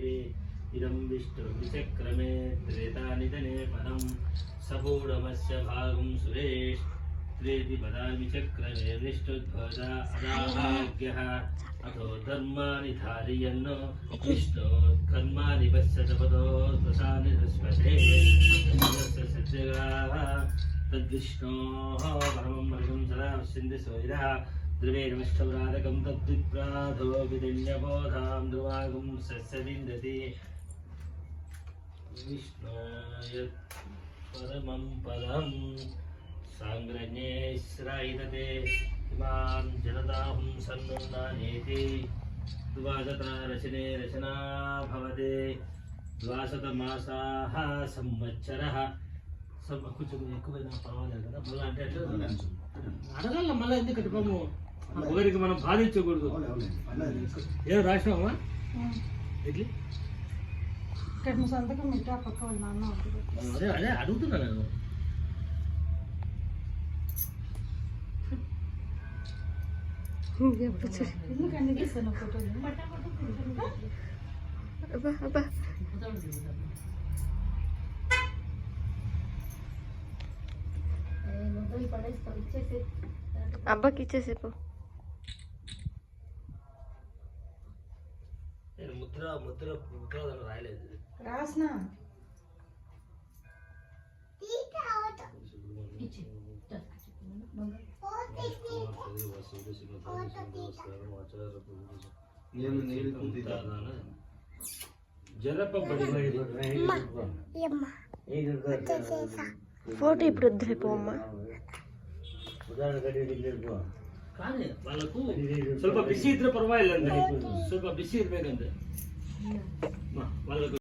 देवे इदं विष्णुर्विचक्रमे त्रेतानिधने पदं सपूरवस्य भागं सुरेश त्रेति पदाविचक्रमे विष्णुध्वजा अदाभाग्यः अथो धर्माणि धारयन् विष्णो कर्माणि पश्यत पदो दशानि दृश्यते सज्जगाः तद्विष्णोः परमं मृगं सदा पश्यन्ति सोयिरः ధ్రువేర్మిష్టవ్రాతకం తద్విప్రాధోపిదిన్యబోధాం ధ్రువాగం సస్యవిందతి పరమం పదం సాంగ్రజ్ఞే శ్రాయితే ఇమాం జనతాహం సన్నున్నానేతి ద్వాదతారచనే రచనా భవతే ద్వాదశతమాసాः సంవత్సరः కొంచెం ఎక్కువైనా పర్వాలేదు కదా మళ్ళీ అంటే అడగల మళ్ళీ ఎందుకు పాము ఒకరికి మనం బాధించకూడదు. ఏం రాసినామా ఎట్లా? అదే అదే అడుగుతున్నా నేను. అబ్బా అబ్బా. అబ్బాకి ఇచ్చేసేపు ముద్ర ముద్ర ముద్ర రాయలేదు రాసిన జరపబడి ఫోటో ఇప్పుడు వద్దులేపో అమ్మ ಸ್ವಲ್ಪ ಬಿಸಿ ಇದ್ರೆ ಪರವಾಗಿಲ್ಲ ಅಂದ್ರೆ ಸ್ವಲ್ಪ ಬಿಸಿ ಇರ್ಬೇಕಂದ್ರೆ ಪಾಲಕು